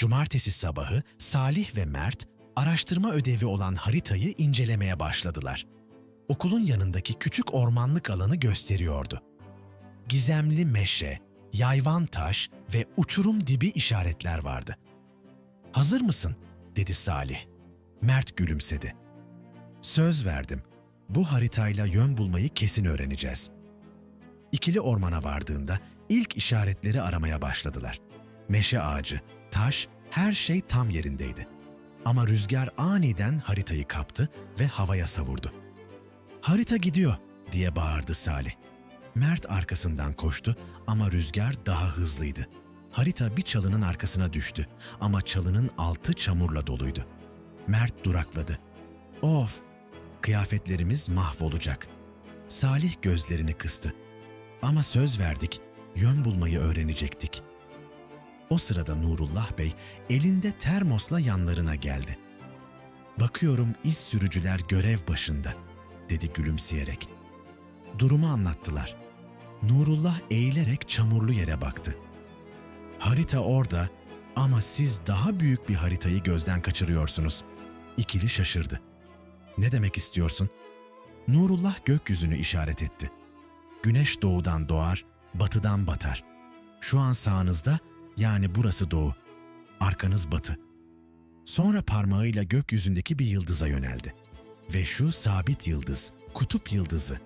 Cumartesi sabahı Salih ve Mert araştırma ödevi olan haritayı incelemeye başladılar. Okulun yanındaki küçük ormanlık alanı gösteriyordu. Gizemli meşe, yayvan taş ve uçurum dibi işaretler vardı. "Hazır mısın?" dedi Salih. Mert gülümsedi. "Söz verdim. Bu haritayla yön bulmayı kesin öğreneceğiz." İkili ormana vardığında ilk işaretleri aramaya başladılar. Meşe ağacı, taş, her şey tam yerindeydi. Ama rüzgar aniden haritayı kaptı ve havaya savurdu. Harita gidiyor diye bağırdı Salih. Mert arkasından koştu ama rüzgar daha hızlıydı. Harita bir çalının arkasına düştü ama çalının altı çamurla doluydu. Mert durakladı. Of! Kıyafetlerimiz mahvolacak. Salih gözlerini kıstı. Ama söz verdik, yön bulmayı öğrenecektik. O sırada Nurullah Bey elinde termosla yanlarına geldi. Bakıyorum iz sürücüler görev başında, dedi gülümseyerek. Durumu anlattılar. Nurullah eğilerek çamurlu yere baktı. Harita orada ama siz daha büyük bir haritayı gözden kaçırıyorsunuz. İkili şaşırdı. Ne demek istiyorsun? Nurullah gökyüzünü işaret etti. Güneş doğudan doğar, batıdan batar. Şu an sağınızda yani burası doğu, arkanız batı. Sonra parmağıyla gökyüzündeki bir yıldıza yöneldi. Ve şu sabit yıldız, kutup yıldızı.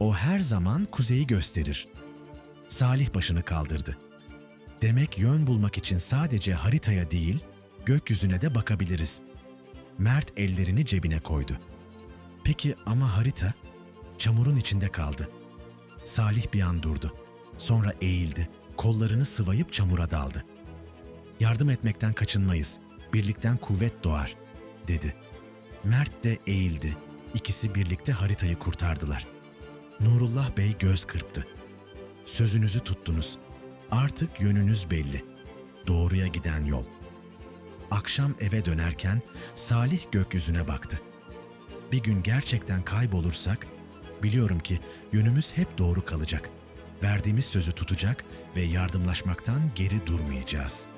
O her zaman kuzeyi gösterir. Salih başını kaldırdı. Demek yön bulmak için sadece haritaya değil, gökyüzüne de bakabiliriz. Mert ellerini cebine koydu. Peki ama harita? Çamurun içinde kaldı. Salih bir an durdu. Sonra eğildi, kollarını sıvayıp çamura daldı. Yardım etmekten kaçınmayız, birlikten kuvvet doğar, dedi. Mert de eğildi. İkisi birlikte haritayı kurtardılar. Nurullah Bey göz kırptı. Sözünüzü tuttunuz. Artık yönünüz belli. Doğruya giden yol. Akşam eve dönerken Salih gökyüzüne baktı. Bir gün gerçekten kaybolursak biliyorum ki yönümüz hep doğru kalacak. Verdiğimiz sözü tutacak ve yardımlaşmaktan geri durmayacağız.''